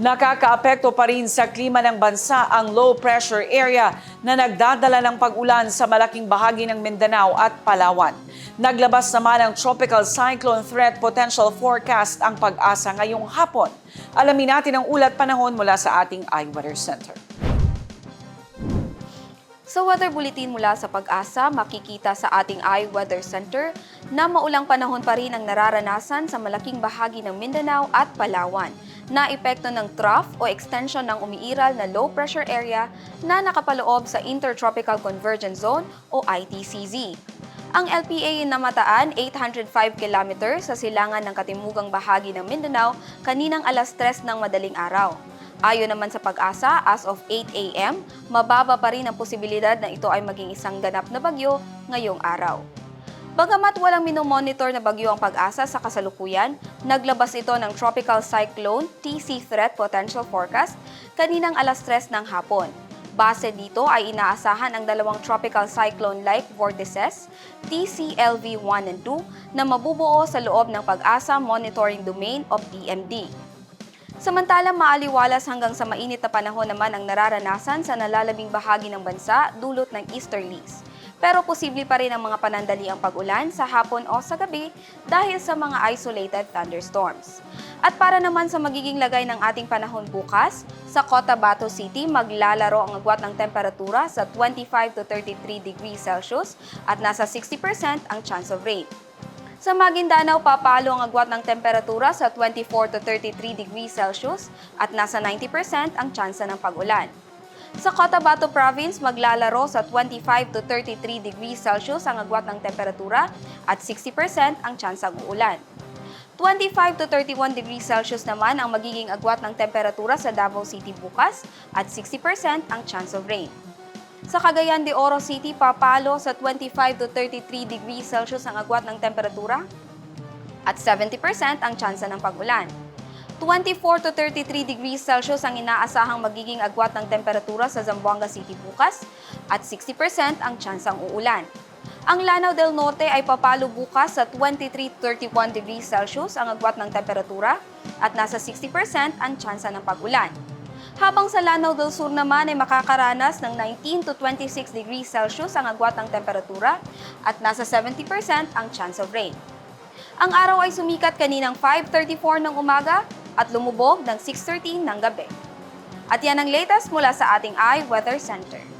Nakakaapekto pa rin sa klima ng bansa ang low pressure area na nagdadala ng pag-ulan sa malaking bahagi ng Mindanao at Palawan. Naglabas naman ang Tropical Cyclone Threat Potential Forecast ang pag-asa ngayong hapon. Alamin natin ang ulat panahon mula sa ating iWeather Center. Sa weather bulletin mula sa pag-asa, makikita sa ating iWeather Center na maulang panahon pa rin ang nararanasan sa malaking bahagi ng Mindanao at Palawan na epekto ng trough o extension ng umiiral na low pressure area na nakapaloob sa Intertropical Convergence Zone o ITCZ. Ang LPA namataan 805 km sa silangan ng katimugang bahagi ng Mindanao kaninang alas 3 ng madaling araw. Ayon naman sa pag-asa, as of 8 a.m., mababa pa rin ang posibilidad na ito ay maging isang ganap na bagyo ngayong araw. Bagamat walang minomonitor na bagyo ang pag-asa sa kasalukuyan, naglabas ito ng Tropical Cyclone TC Threat Potential Forecast kaninang alas 3 ng hapon. Base dito ay inaasahan ang dalawang tropical cyclone-like vortices, TCLV-1 and 2, na mabubuo sa loob ng pag-asa monitoring domain of DMD. Samantalang maaliwalas hanggang sa mainit na panahon naman ang nararanasan sa nalalabing bahagi ng bansa dulot ng easterlies. Pero posible pa rin ang mga panandaliang pag-ulan sa hapon o sa gabi dahil sa mga isolated thunderstorms. At para naman sa magiging lagay ng ating panahon bukas, sa Cotabato City maglalaro ang agwat ng temperatura sa 25 to 33 degrees Celsius at nasa 60% ang chance of rain. Sa Maguindanao, papalo ang agwat ng temperatura sa 24 to 33 degrees Celsius at nasa 90% ang tsansa ng pag-ulan. Sa Cotabato Province, maglalaro sa 25 to 33 degrees Celsius ang agwat ng temperatura at 60% ang tsansang uulan. 25 to 31 degrees Celsius naman ang magiging agwat ng temperatura sa Davao City bukas at 60% ang chance of rain. Sa Cagayan de Oro City, papalo sa 25 to 33 degrees Celsius ang agwat ng temperatura at 70% ang tsansa ng pag-ulan. 24 to 33 degrees Celsius ang inaasahang magiging agwat ng temperatura sa Zamboanga City bukas at 60% ang tsansang uulan. Ang Lanao del Norte ay papalo bukas sa 23 to 31 degrees Celsius ang agwat ng temperatura at nasa 60% ang tsansa ng pag-ulan. Habang sa Lanao del Sur naman ay makakaranas ng 19 to 26 degrees Celsius ang agwat ng temperatura at nasa 70% ang chance of rain. Ang araw ay sumikat kaninang 5.34 ng umaga at lumubog ng 6.13 ng gabi. At yan ang latest mula sa ating iWeather Center.